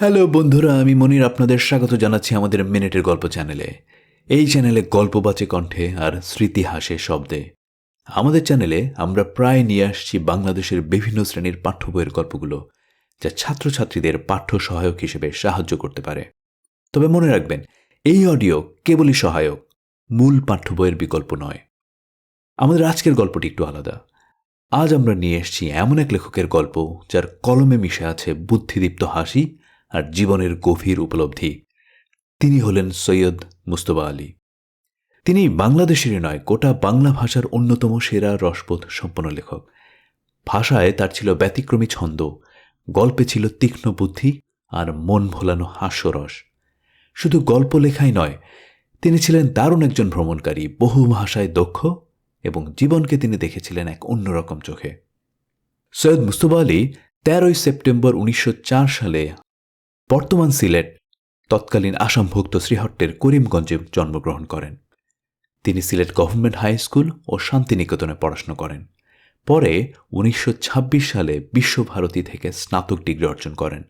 Hello বন্ধুরা, আমি মনির আপনাদের স্বাগত জানাচ্ছি আমাদের মিনিটের গল্প চ্যানেলে। এই চ্যানেলে গল্প বাঁচে কণ্ঠে আর স্মৃতি হাসে শব্দে। আমাদের চ্যানেলে আমরা প্রায় নিয়ে আসছি বাংলাদেশের বিভিন্ন শ্রেণির পাঠ্য বইয়ের গল্পগুলো, যা ছাত্রছাত্রীদের পাঠ্য সহায়ক হিসেবে সাহায্য করতে পারে। তবে মনে রাখবেন, এই অডিও কেবলই সহায়ক, মূল পাঠ্য বইয়ের বিকল্প নয়। আমাদের আজকের গল্পটি একটু আলাদা। আজ আমরা নিয়ে এসেছি এমন এক লেখকের গল্প, যার কলমে মিশে আছে বুদ্ধিদীপ্ত হাসি আর জীবনের গভীর উপলব্ধি। তিনি হলেন সৈয়দ মুস্তফা আলী। তিনি বাংলাদেশেরই নয়, গোটা বাংলা ভাষার অন্যতম সেরা রসবোধ সম্পন্ন লেখক। ভাষায় তার ছিল ব্যতিক্রমী ছন্দ, গল্পে ছিল তীক্ষ্ণ বুদ্ধি আর মন ভোলানো হাস্যরস। শুধু গল্প লেখাই নয়, তিনি ছিলেন দারুণ একজন ভ্রমণকারী, বহু ভাষায় দক্ষ এবং জীবনকে তিনি দেখেছিলেন এক অন্যরকম চোখে। সৈয়দ মুস্তফা আলী তেরোই সেপ্টেম্বর উনিশশো চার সালে বর্তমান সিলেট, তৎকালীন আসামভুক্ত শ্রীহট্টের করিমগঞ্জে জন্মগ্রহণ করেন। তিনি সিলেট গভর্নমেন্ট হাই স্কুল ও শান্তিনিকেতনে পড়াশোনা করেন। পরে উনিশশো ছাব্বিশ সালে বিশ্বভারতী থেকে স্নাতক ডিগ্রি অর্জন করেন।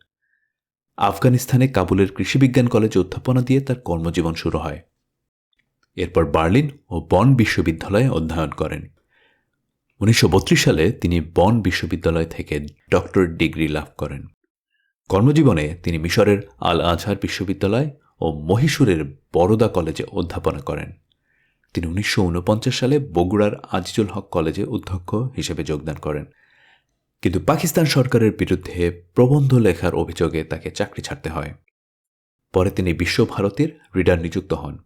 আফগানিস্তানে কাবুলের কৃষিবিজ্ঞান কলেজে অধ্যাপনা দিয়ে তার কর্মজীবন শুরু হয়। এরপর বার্লিন ও বন বিশ্ববিদ্যালয়ে অধ্যয়ন করেন। উনিশশো বত্রিশ সালে তিনি বন বিশ্ববিদ্যালয় থেকে ডক্টরেট ডিগ্রি লাভ করেন। কর্মজীবনে তিনি মিশরের আল আজহার বিশ্ববিদ্যালয় ও মহীশূরের বরোদা কলেজে অধ্যাপনা করেন। তিনি উনিশশো ঊনপঞ্চাশ সালে বগুড়ার আজিজুল হক কলেজে অধ্যক্ষ হিসেবে যোগদান করেন। কিন্তু পাকিস্তান সরকারের বিরুদ্ধে প্রবন্ধ লেখার অভিযোগে তাকে চাকরি ছাড়তে হয়। পরে তিনি বিশ্বভারতীর রিডার নিযুক্ত হন।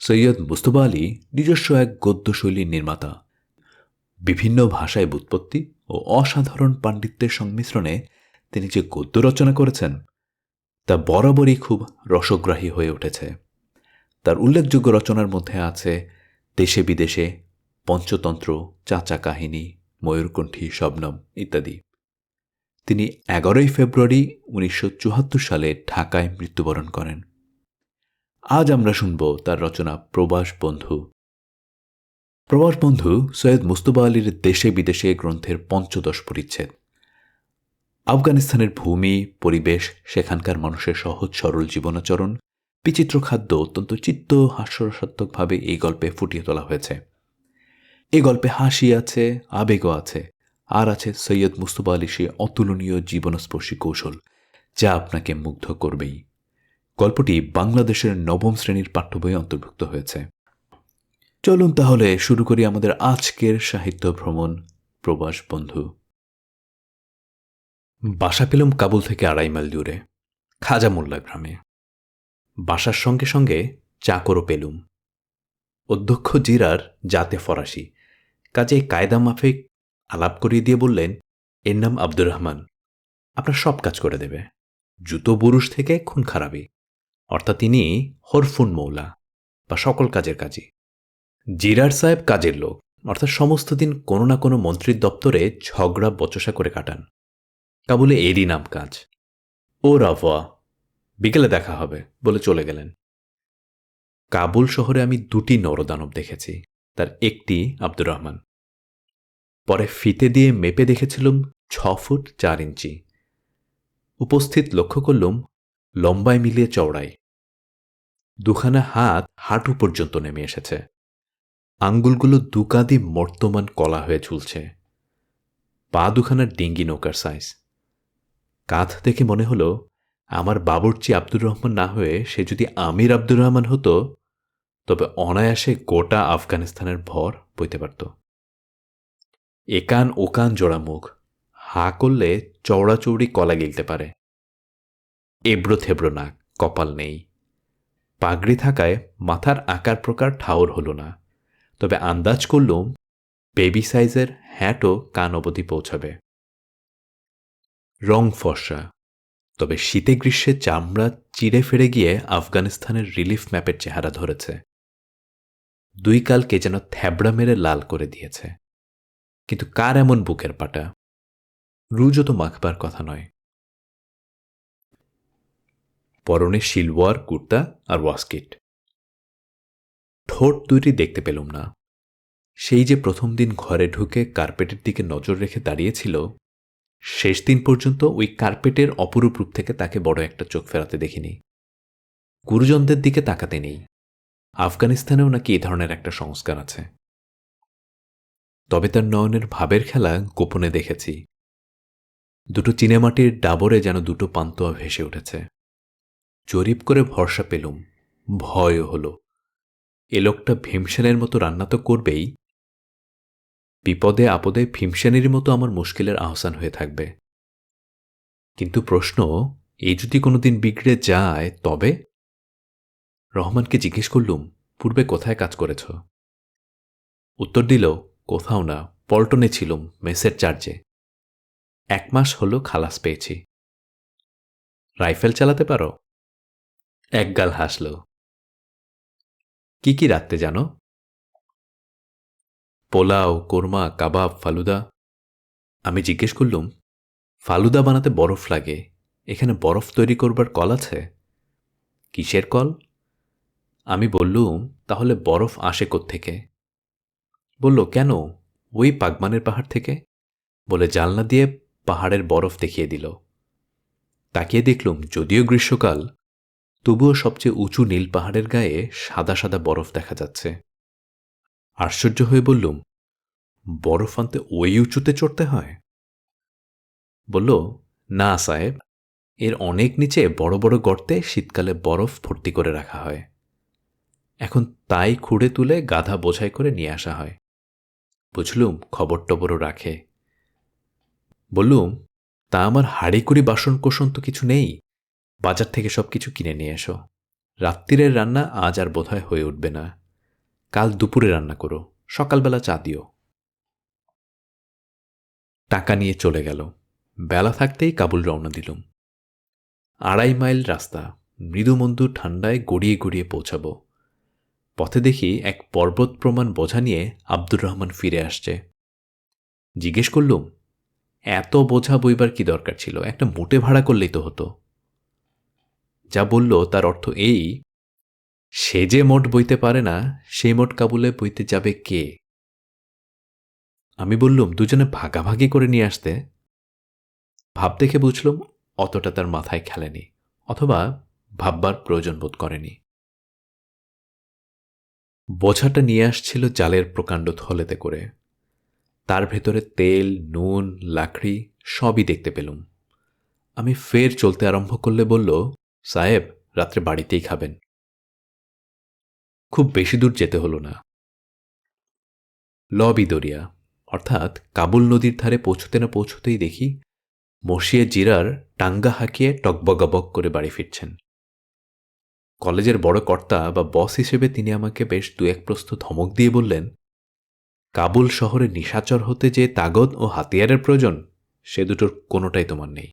সৈয়দ মুস্তফা আলী নিজস্ব এক গদ্যশৈলীর নির্মাতা। বিভিন্ন ভাষায় বুৎপত্তি ও অসাধারণ পাণ্ডিত্যের সংমিশ্রণে তিনি যে গদ্য রচনা করেছেন, তা বরাবরই খুব রসগ্রাহী হয়ে উঠেছে। তার উল্লেখযোগ্য রচনার মধ্যে আছে, দেশে বিদেশে, পঞ্চতন্ত্র, চাচা কাহিনী, ময়ূরকণ্ঠী শবনম ইত্যাদি। তিনি এগারোই ফেব্রুয়ারি উনিশশো চুয়াত্তর সালে ঢাকায় মৃত্যুবরণ করেন। আজ আমরা শুনব তার রচনা প্রবাস বন্ধু। প্রবাস বন্ধু সৈয়দ মুস্তফা আলীর দেশে বিদেশে গ্রন্থের পঞ্চদশ পরিচ্ছেদ। আফগানিস্তানের ভূমি, পরিবেশ, সেখানকার মানুষের সহজ, সরল জীবনাচরণ, বিচিত্র খাদ্য অত্যন্ত চিত্ত, হাস্যরসাত্মকভাবে এই গল্পে ফুটিয়ে তোলা হয়েছে। এই গল্পে হাসি আছে, আবেগও আছে। আর আছে সৈয়দ মুস্তফা আলী সে অতুলনীয় জীবনস্পর্শী কৌশল, যা আপনাকে মুগ্ধ করবেই। গল্পটি বাংলাদেশের নবম শ্রেণির পাঠ্য বইয়ে অন্তর্ভুক্ত হয়েছে। চলুন তাহলে শুরু করি আমাদের আজকের সাহিত্য ভ্রমণ, প্রবাস বন্ধু। বাসা পেলাম কাবুল থেকে আড়াই মাইল দূরে, খাজা মোল্লা গ্রামে। বাসার সঙ্গে সঙ্গে চাকরও পেলুম। অধ্যক্ষ জিরার জাতে ফরাসি কাজে কায়দা মাফিক আলাপ করিয়ে দিয়ে বললেন, এর নাম আব্দুর রহমান, আপনার সব কাজ করে দেবে। জুতো বুরুষ থেকে খুন খারাপি, অর্থাৎ তিনি হরফুন মৌলা বা সকল কাজের কাজী জিরার সাহেব কাজের লোক, অর্থাৎ সমস্ত দিন কোনো না কোনো মন্ত্রীর দপ্তরে ঝগড়া বচসা করে কাটান। কাবুলে এরই নাম কাজ। ও রাভোয়া বিকেলে দেখা হবে বলে চলে গেলেন। কাবুল শহরে আমি দুটি নরদানব দেখেছি, তার একটি আব্দুর রহমান। পরে ফিতে দিয়ে মেপে দেখেছিলাম ছ ফুট চার ইঞ্চি। উপস্থিত লক্ষ্য করলুম লম্বায় মিলিয়ে চওড়াই দুখানা হাত হাঁটু পর্যন্ত নেমে এসেছে। আঙ্গুলগুলো দুকাদি মর্তমান কলা হয়ে ঝুলছে। পা দুখানা ডিঙ্গি নৌকার সাইজ কাঁধ দেখে মনে হলো, আমার বাবুর্চি আব্দুর রহমান না হয়ে সে যদি আমির আব্দুর রহমান হতো, তবে অনায়াসে গোটা আফগানিস্তানের ভর বইতে পারত। একান ওকান জোড়া মুখ, হা করলে চৌড়াচৌড়ি কলা গিলতে পারে। এবড়ো থেবড়ো নাক, কপাল নেই। পাগড়ি থাকায় মাথার আকার প্রকার ঠাওর হলো না। তবে আন্দাজ করলুম, বেবি সাইজের হ্যাটও কান অবধি পৌঁছাবে। রং ফর্সা তবে শীতে গ্রীষ্মে চামড়া চিড়ে ফেড়ে গিয়ে আফগানিস্তানের রিলিফ ম্যাপের চেহারা ধরেছে। দুই কালকে যেন থ্যাবড়া মেরে লাল করে দিয়েছে। কিন্তু কার এমন বুকের পাটা? রুজও তো মাখবার কথা নয়। পরনে শিলওয়ার, কুর্তা আর ওয়াস্কিট। ঠোঁট দুইটি দেখতে পেলুম না। সেই যে প্রথম দিন ঘরে ঢুকে কার্পেটের দিকে নজর রেখে দাঁড়িয়েছিল শেষ দিন পর্যন্ত ওই কার্পেটের অপরূপ রূপ থেকে তাকে বড় একটা চোখ ফেরাতে দেখিনি। গুরুজনদের দিকে তাকাতে নেই। আফগানিস্তানেও নাকি এ ধরনের একটা সংস্কার আছে। তবে তার নয়নের ভাবের খেলা গোপনে দেখেছি। দুটো চিনেমাটির ডাবরে যেন দুটো পান্তোয়া ভেসে উঠেছে। জরিপ করে ভরসা পেলুম। ভয়ও হল। এ লোকটা ভীমসেনের মতো রান্না তো করবেই। বিপদে আপদে ভীমসেনের মতো আমার মুশকিলের আহসান হয়ে থাকবে। কিন্তু প্রশ্ন এই যদি কোনোদিন বিগড়ে যায়, তবে? রহমানকে জিজ্ঞেস করলুম, পূর্বে কোথায় কাজ করেছ? উত্তর দিল, কোথাও না, পল্টনে ছিলুম, মেসের চার্জে এক মাস হলো খালাস পেয়েছি। রাইফেল চালাতে পারো? একগাল হাসল। কি কি রাখতে জানো? পোলাও, কোরমা, কাবাব, ফালুদা। আমি জিজ্ঞেস করলুম, ফালুদা বানাতে বরফ লাগে, এখানে বরফ তৈরি করবার কল আছে? কিসের কল? আমি বললুম, তাহলে বরফ আসে থেকে বলল, কেন? ওই পাগমানের পাহাড় থেকে? বলে জানলা দিয়ে পাহাড়ের বরফ দেখিয়ে দিল। তাকিয়ে দেখলুম, যদিও গ্রীষ্মকাল, তবুও সবচেয়ে উঁচু নীল পাহাড়ের গায়ে সাদা সাদা বরফ দেখা যাচ্ছে। আশ্চর্য হয়ে বললুম, বরফ আনতে ওই উঁচুতে চড়তে হয়? বলল, না সাহেব, এর অনেক নিচে বড় বড় গর্তে শীতকালে বরফ ভর্তি করে রাখা হয়। এখন তাই খুঁড়ে তুলে গাধা বোঝাই করে নিয়ে আসা হয়। বুঝলুম, খবর টবরও রাখে। বললুম, তা আমার হাড়িকুড়ি বাসন কোষণ তো কিছু নেই, বাজার থেকে সব কিছু কিনে নিয়ে এসো। রাত্রিরের রান্না আজ আর বোধহয় হয়ে উঠবে না। কাল দুপুরে রান্না করো, সকালবেলা চা দিও। টাকা নিয়ে চলে গেল। বেলা থাকতেই কাবুল রওনা দিলুম। আড়াই মাইল রাস্তা, মৃদুমন্দু ঠান্ডায় গড়িয়ে গড়িয়ে পৌঁছাব। পথে দেখি এক পর্বত প্রমাণ বোঝা নিয়ে আব্দুর রহমান ফিরে আসছে। জিজ্ঞেস করলুম, এত বোঝা বইবার কি দরকার ছিল? একটা মোটে ভাড়া করলেই তো হতো। যা বলল তার অর্থ এই সে যে মোট বইতে পারে না সেই মোট কাবুলে বইতে যাবে কে? আমি বললুম, দুজনে ভাগাভাগি করে নিয়ে আসতে। ভাব দেখে বুঝলুম, অতটা তার মাথায় খেলেনি, অথবা ভাববার প্রয়োজন বোধ করেনি। বোঝাটা নিয়ে আসছিল জালের প্রকাণ্ড থলেতে করে। তার ভেতরে তেল, নুন, লাকড়ি সবই দেখতে পেলুম। আমি ফের চলতে আরম্ভ করলে বলল, সাহেব, রাত্রে বাড়িতেই খাবেন। খুব বেশি দূর যেতে হলো না। লবি দরিয়া অর্থাৎ কাবুল নদীর ধারে পৌঁছতে না পৌঁছতেই দেখি মসিয়ে জিরার টাঙ্গা হাঁকিয়ে টকবগাবক করে বাড়ি ফিরছেন। কলেজের বড় কর্তা বা বস হিসেবে তিনি আমাকে বেশ দু এক প্রস্থ ধমক দিয়ে বললেন, কাবুল শহরে নিশাচর হতে যে তাগদ ও হাতিয়ারের প্রয়োজন, সে দুটোর কোনোটাই তোমার নেই।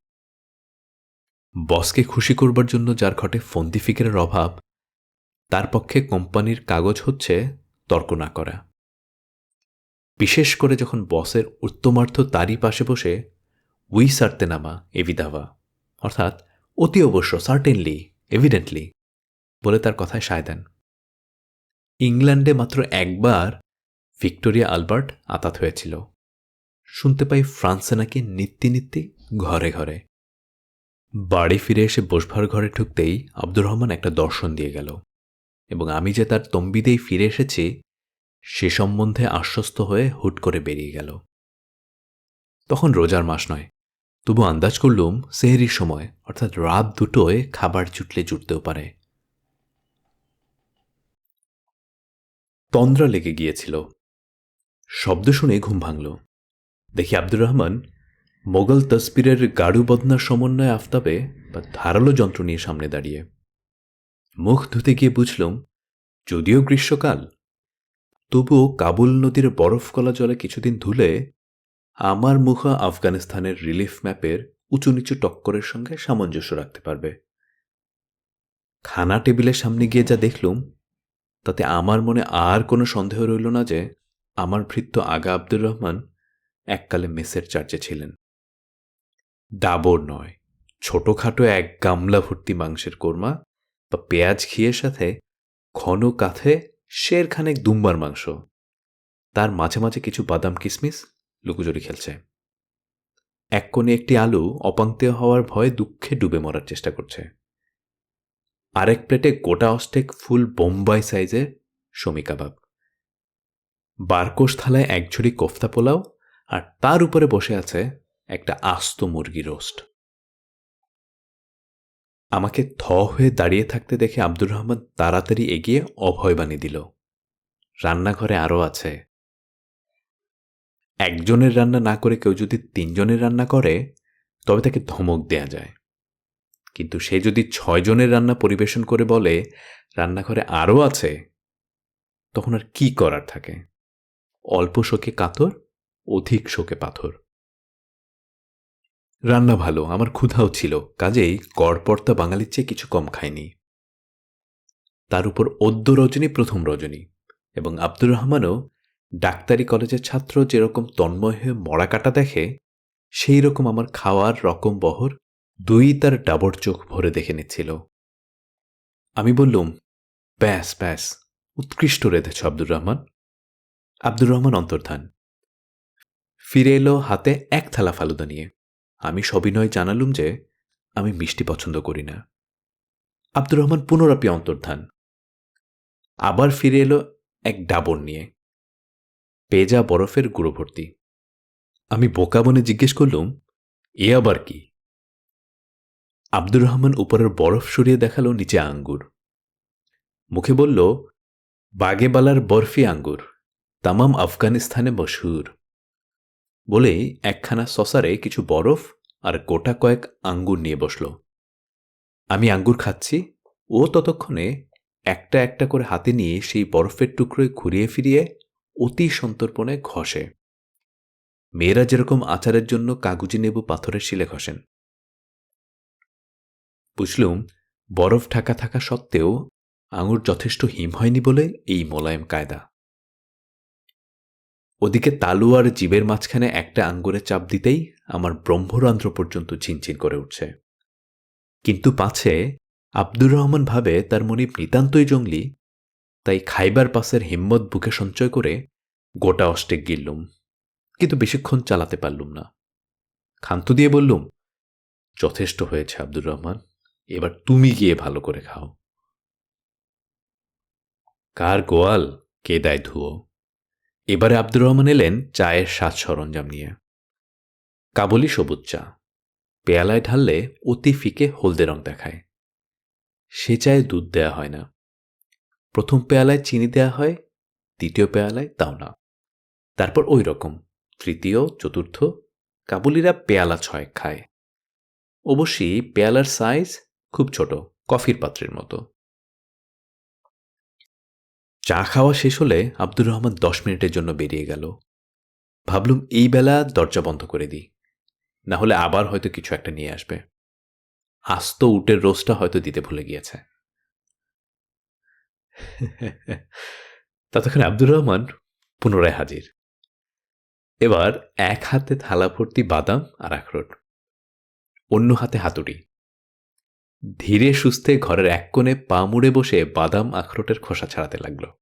বসকে খুশি করবার জন্য যার ঘটে ফন্দি ফিকেরের অভাব তার পক্ষে কোম্পানির কাগজ হচ্ছে তর্ক না করা। বিশেষ করে যখন বসের উত্তমার্থ তারই পাশে বসে, উই সারতে নামা এভিদাভা অর্থাৎ, অতি অবশ্য, সার্টেনলি, এভিডেন্টলি, বলে তার কথায় সায় দেন। ইংল্যান্ডে মাত্র একবার ভিক্টোরিয়া আলবার্ট আতাত হয়েছিল। শুনতে পাই ফ্রান্সে নাকি নিত্যি নিত্যি ঘরে ঘরে। বাড়ি ফিরে এসে বসভার ঘরে ঢুকতেই আব্দুর রহমান একটা দর্শন দিয়ে গেল। এবং আমি যে তার তম্বিদেই ফিরে এসেছি, সে সম্বন্ধে আশ্বস্ত হয়ে হুট করে বেরিয়ে গেল। তখন রোজার মাস নয়, তবু আন্দাজ করলুম সেহেরির সময়, অর্থাৎ রাত দুটোয় খাবার জুটলে জুটতেও পারে। তন্দ্রা লেগে গিয়েছিল। শব্দ শুনে ঘুম ভাঙল। দেখি আব্দুর রহমান মোগল তসবিরের গাড়ু বদনার সমন্বয়ে আফতাবে বা ধারালো যন্ত্র নিয়ে সামনে দাঁড়িয়ে। মুখ ধুতে গিয়ে বুঝলুম, যদিও গ্রীষ্মকাল, তবুও কাবুল নদীর বরফ কলা জলে কিছুদিন ধুলে আমার মুখ আফগানিস্তানের রিলিফ ম্যাপের উঁচু নিচু টক্করের সঙ্গে সামঞ্জস্য রাখতে পারবে। খানা টেবিলের সামনে গিয়ে যা দেখলুম, তাতে আমার মনে আর কোনো সন্দেহ রইল না যে আমার ভৃত্য আগা আব্দুর রহমান এককালে মেসের চার্জে ছিলেন। ডাবর নয়, ছোটখাটো এক গামলা ভর্তি মাংসের কোরমা বা পেঁয়াজ ঘিয়ের সাথে ঘন কাথে শেরখানেক দুম্বার মাংস। তার মাঝে মাঝে কিছু বাদাম কিসমিস লুকোচুরি খেলছে। এক কোণে একটি আলু অপাঙ্ক্তেয় হওয়ার ভয়ে দুঃখে ডুবে মরার চেষ্টা করছে। আরেক প্লেটে গোটা অস্টেক ফুল বোম্বাই সাইজের শমি কাবাব। বারকোষ থালায় এক ঝুড়ি কোফতা পোলাও আর তার উপরে বসে আছে একটা আস্ত মুরগি রোস্ট। আমাকে থ হয়ে দাঁড়িয়ে থাকতে দেখে আব্দুর রহমান তাড়াতাড়ি এগিয়ে অভয়বাণী দিল। রান্নাঘরে আরও আছে। একজনের রান্না না করে কেউ যদি তিনজনের রান্না করে, তবে তাকে ধমক দেয়া যায়। কিন্তু সে যদি ছয়জনের রান্না পরিবেশন করে বলে, রান্নাঘরে আরও আছে, তখন আর কি করার থাকে? অল্প শোকে কাতর, অধিক শোকে পাথর। রান্না ভালো, আমার ক্ষুধাও ছিল, কাজেই গড়পর্তা বাঙালির চেয়ে কিছু কম খায়নি তার উপর অদ্য রজনী প্রথম রজনী, এবং আব্দুর রহমানও ডাক্তারি কলেজের ছাত্র যেরকম তন্ময় হয়ে মরা কাটা দেখে সেই রকম আমার খাওয়ার রকম বহর দুই তার ডাবর চোখ ভরে দেখে নিচ্ছিল। আমি বললুম, ব্যাস ব্যাস, উৎকৃষ্ট রেধেছ আব্দুর রহমান। আব্দুর রহমান অন্তর্ধান। ফিরে এলো হাতে এক থালা ফালুদা নিয়ে। আমি সবিনয় জানালুম যে আমি মিষ্টি পছন্দ করি না। আব্দুর রহমান পুনরাপি অন্তর্ধান। আবার ফিরে এলো এক ডাবর নিয়ে। পেজা বরফের গুঁড়ো ভর্তি। আমি বোকা বনে জিজ্ঞেস করলুম, এ আবার কি? আব্দুর রহমান উপরের বরফ সরিয়ে দেখাল নিচে আঙ্গুর। মুখে বলল, বাগেবালার বরফি আঙ্গুর, তামাম আফগানিস্তানে মশহুর। বলে একখানা সসারে কিছু বরফ আর গোটা কয়েক আঙ্গুর নিয়ে বসল। আমি আঙ্গুর খাচ্ছি। ও ততক্ষণে একটা একটা করে হাতে নিয়ে সেই বরফের টুকরোয় ঘুরিয়ে ফিরিয়ে অতি সন্তর্পণে ঘষে। মেয়েরা যেরকম আচারের জন্য কাগুজি নেবু পাথরের শিলে ঘষেন। বুঝলুম, বরফ ঢাকা থাকা সত্ত্বেও আঙুর যথেষ্ট হিম হয়নি বলে এই মোলায়েম কায়দা। ওদিকে তালু আর জীবের মাঝখানে একটা আঙ্গুরে চাপ দিতেই আমার ব্রহ্মরন্ধ্র পর্যন্ত ঝিনঝিন করে উঠছে। কিন্তু পাছে আব্দুর রহমান ভাবে তার মনিব নিতান্তই জঙ্গলি, তাই খাইবার পাসের হিম্মত বুকে সঞ্চয় করে গোটা অষ্টেক গিললুম, কিন্তু বেশিক্ষণ চালাতে পারলুম না। ক্ষান্ত দিয়ে বললুম, যথেষ্ট হয়েছে আব্দুর রহমান, এবার তুমি গিয়ে ভালো করে খাও। কার গোয়াল? কে দেয় ধুয়ো? এবারে আব্দুর রহমান এলেন চায়ের সাজ সরঞ্জাম নিয়ে। কাবলি সবুজ চা। পেয়ালায় ঢাললে অতি ফিকে হলদে রং দেখায়। সে চায়ে দুধ দেয়া হয় না। প্রথম পেয়ালায় চিনি দেয়া হয়, দ্বিতীয় পেয়ালায় তাও না। তারপর ওই রকম, তৃতীয়, চতুর্থ, কাবুলিরা পেয়ালা ছয় খায়। অবশ্যই পেয়ালার সাইজ খুব ছোট, কফির পাত্রের মতো। চা খাওয়া শেষ হলে আব্দুর রহমান দশ মিনিটের জন্য বেরিয়ে গেল। ভাবলুম এই বেলা দরজা বন্ধ করে দিই। না হলে আবার হয়তো কিছু একটা নিয়ে আসবে। আস্ত উটের রোজটা হয়তো দিতে ভুলে গিয়েছে। ততক্ষণ আব্দুর রহমান পুনরায় হাজির। এবার এক হাতে থালা ভর্তি বাদাম আর আখরোট। অন্য হাতে হাতুড়ি। ধীরে সুস্থে ঘরের এক কোণে পা মুড়ে বসে বাদাম, আখরোটের খোসা ছাড়াতে লাগল।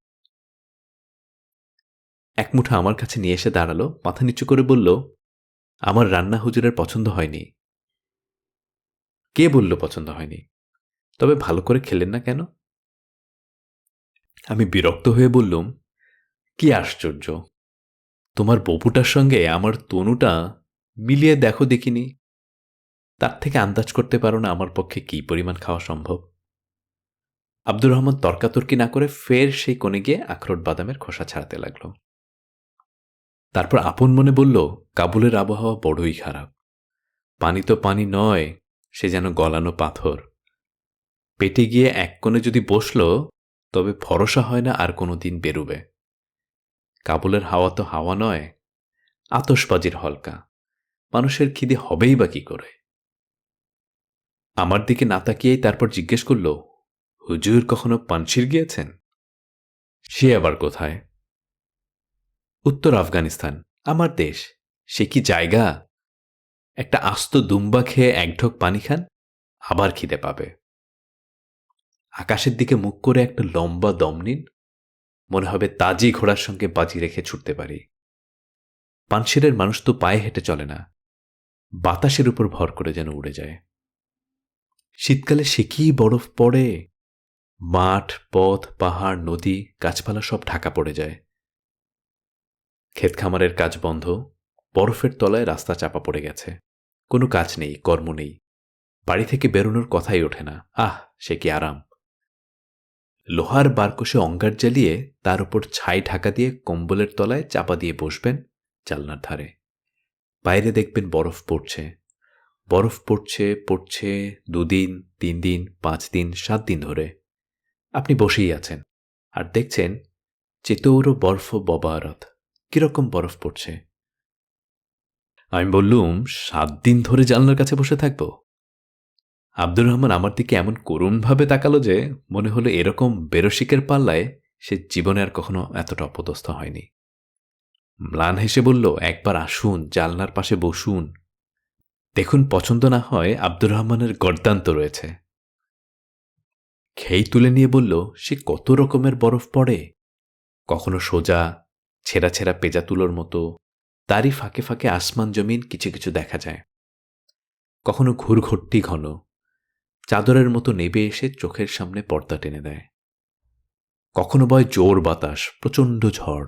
এক মুঠো আমার কাছে নিয়ে এসে দাঁড়াল, মাথা নিচু করে বলল, আমার রান্না হুজুরের পছন্দ হয়নি। কে বলল পছন্দ হয়নি? তবে ভালো করে খেলেন না কেন? আমি বিরক্ত হয়ে বললুম, কি আশ্চর্য! তোমার বপুটার সঙ্গে আমার তনুটা মিলিয়ে দেখো দেখিনি। তার থেকে আন্দাজ করতে পারো না আমার পক্ষে কি পরিমাণ খাওয়া সম্ভব। আব্দুর রহমান তর্কাতর্কি না করে ফের সেই কোণে গিয়ে আখরোট বাদামের খোসা ছাড়াতে লাগল। তারপর আপন মনে বলল, কাবুলের আবহাওয়া বড়ই খারাপ। পানি তো পানি নয়, সে যেন গলানো পাথর। পেটে গিয়ে এক কোণে যদি বসল, তবে ভরসা হয় না আর কোনো দিন বেরুবে। কাবুলের হাওয়া তো হাওয়া নয় আতসবাজির হলকা। মানুষের খিদে হবেই বা কি করে? আমার দিকে না তাকিয়েই তারপর জিজ্ঞেস করল, হুজুর কখনো পানশির গিয়েছেন? সে আবার কোথায়? উত্তর আফগানিস্তান, আমার দেশ। সে কি জায়গা? একটা আস্ত দুম্বা খেয়ে এক ঢোক পানি খান, আবার খিদে পাবে। আকাশের দিকে মুখ করে একটা লম্বা দম নিন, মনে হবে তাজি ঘোড়ার সঙ্গে বাজি রেখে ছুটতে পারি। পানশিরের মানুষ তো পায়ে হেঁটে চলে না, বাতাসের উপর ভর করে যেন উড়ে যায়। শীতকালে সে কি বরফ পড়ে? মাঠ, পথ, পাহাড়, নদী, গাছপালা সব ঢাকা পড়ে যায়। ক্ষেত খামারের কাজ বন্ধ, বরফের তলায় রাস্তা চাপা পড়ে গেছে। কোনো কাজ নেই, কর্ম নেই। বাড়ি থেকে বেরোনোর কথাই ওঠে না। আহ, সে কি আরাম। লোহার বারকোষে অঙ্গার জ্বালিয়ে তার উপর ছাই ঢাকা দিয়ে কম্বলের তলায় চাপা দিয়ে বসবেন জালনার ধারে। বাইরে দেখবেন বরফ পড়ছে। বরফ পড়ছে পড়ছে দুদিন, তিন দিন, পাঁচ দিন, সাত দিন ধরে। আপনি বসেই আছেন। আর দেখছেন, চেতৌরো বরফ ববারত। কীরকম বরফ পড়ছে? আমি বললুম, সাত দিন ধরে জানলার কাছে বসে থাকব। আব্দুর রহমান আমার দিকে এমন করুণভাবে তাকালো যে, মনে হলো এরকম বেরসিকের পাল্লায় সে জীবনে আর কখনো এতটা অপদস্থ হয়নি। ম্লান হেসে বলল, একবার আসুন জালনার পাশে বসুন। দেখুন, পছন্দ না হয় আব্দুর রহমানের গর্দান্ত রয়েছে। খেই তুলে নিয়ে বলল, সে কত রকমের বরফ পড়ে? কখনো সোজা ছেঁড়া ছেঁড়া পেজা তুলোর মতো, তারই ফাঁকে ফাঁকে আসমান জমিন কিছু কিছু দেখা যায়। কখনো ঘুরঘট্টি ঘন, চাদরের মতো নেবে এসে চোখের সামনে পর্দা টেনে দেয়। কখনো বয় জোর বাতাস, প্রচণ্ড ঝড়।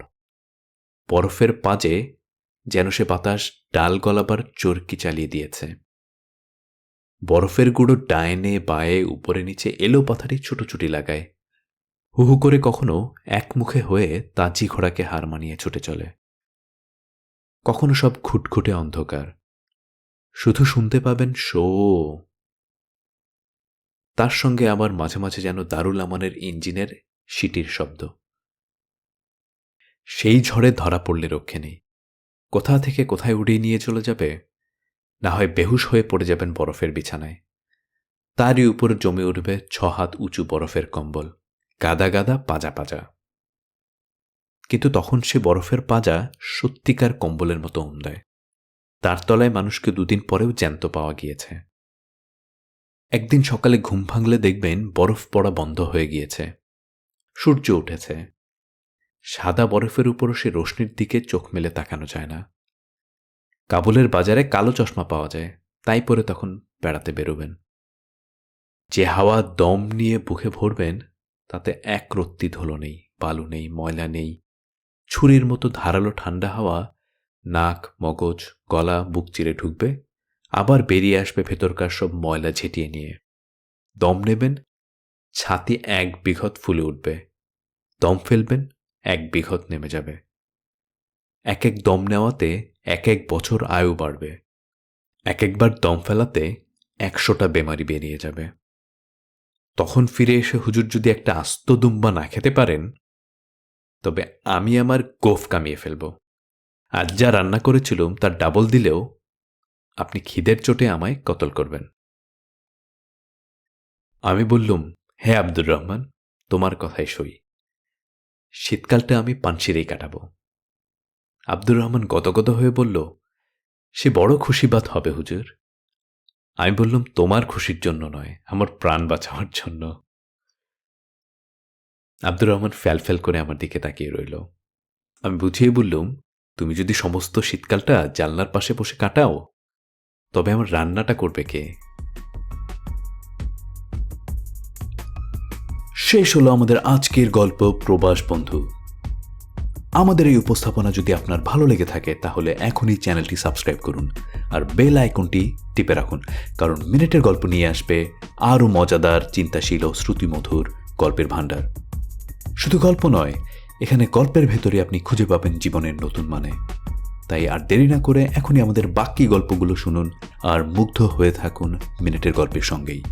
বরফের পাজে যেন সে বাতাস ডাল গলাবার চরকি চালিয়ে দিয়েছে। বরফের গুঁড়ো ডায়নে বায়ে, উপরে, নিচে এলো পাথারি ছুটোছুটি লাগায়। হুহু করে কখনো একমুখে হয়ে তাজি ঘোড়াকে হার মানিয়ে ছুটে চলে। কখনো সব খুটখুটে অন্ধকার। শুধু শুনতে পাবেন শো। তার সঙ্গে আমার মাঝে মাঝে যেন দারুল আমানের ইঞ্জিনের সিটির শব্দ। সেই ঝড়ে ধরা পড়লে রক্ষে নেই কোথা থেকে কোথায় উড়িয়ে নিয়ে চলে যাবে? না হয় বেহুশ হয়ে পড়ে যাবেন বরফের বিছানায়। তারই উপর জমে উঠবে ছ হাত উঁচু বরফের কম্বল। গাদা গাদা পাজা পাজা। কিন্তু তখন সে বরফের পাজা সত্যিকার কম্বলের মতো উম দেয় তার তলায় মানুষকে দুদিন পরেও জ্যান্ত পাওয়া গিয়েছে। একদিন সকালে ঘুম ভাঙলে দেখবেন বরফ পড়া বন্ধ হয়ে গিয়েছে। সূর্য উঠেছে। সাদা বরফের উপরও সে রশ্মির দিকে চোখ মেলে তাকানো যায় না। কাবুলের বাজারে কালো চশমা পাওয়া যায়, তাই পরে তখন বেড়াতে বেরোবেন। যে হাওয়া দম নিয়ে বুকে ভরবেন তাতে এক রত্তি ধুলো নেই, বালু নেই, ময়লা নেই। ছুরির মতো ধারালো ঠান্ডা হাওয়া নাক, মগজ, গলা, বুক চিরে ঢুকবে, আবার বেরিয়ে আসবে ভেতরকার সব ময়লা ঝেঁটিয়ে নিয়ে। দম নেবেন, ছাতি এক বিঘত ফুলে উঠবে। দম ফেলবেন, এক বিঘত নেমে যাবে। এক এক দম নেওয়াতে এক এক বছর আয়ু বাড়বে। এক একবার দম ফেলাতে একশোটা বেমারি বেরিয়ে যাবে। তখন ফিরে এসে হুজুর যদি একটা আস্ত দুম্বা না খেতে পারেন, তবে আমি আমার গোফ কামিয়ে ফেলব। আজ যা রান্না করেছিলুম তার ডাবল দিলেও আপনি খিদের চোটে আমায় কতল করবেন। আমি বললুম, হে আব্দুর রহমান, তোমার কথাই সই। শীতকালটা আমি পানসিরেই কাটাব। আব্দুর রহমান গদগদ হয়ে বলল, সে বড় খুশিবাদ হবে হুজুর। আমি বললাম, তোমার খুশির জন্য নয়, আমার প্রাণ বাঁচাবার জন্য। আব্দুর রহমান ফ্যাল ফ্যাল করে আমার দিকে তাকিয়ে রইল। আমি বুঝিয়ে বললুম, তুমি যদি সমস্ত শীতকালটা জানলার পাশে বসে কাটাও, তবে আমার রান্নাটা করবে কে? শেষ হলো আমাদের আজকের গল্প প্রবাস বন্ধু। আমাদের এই উপস্থাপনা যদি আপনার ভালো লেগে থাকে, তাহলে এখনই চ্যানেলটি সাবস্ক্রাইব করুন আর বেল আইকনটি টিপে রাখুন, কারণ মিনিটের গল্প নিয়ে আসবে আরও মজাদার, চিন্তাশীল ও শ্রুতিমধুর গল্পের ভাণ্ডার। শুধু গল্প নয়, এখানে গল্পের ভেতরে আপনি খুঁজে পাবেন জীবনের নতুন মানে। তাই আর দেরি না করে এখনই আমাদের বাকি গল্পগুলো শুনুন আর মুগ্ধ হয়ে থাকুন মিনিটের গল্পের সঙ্গেই।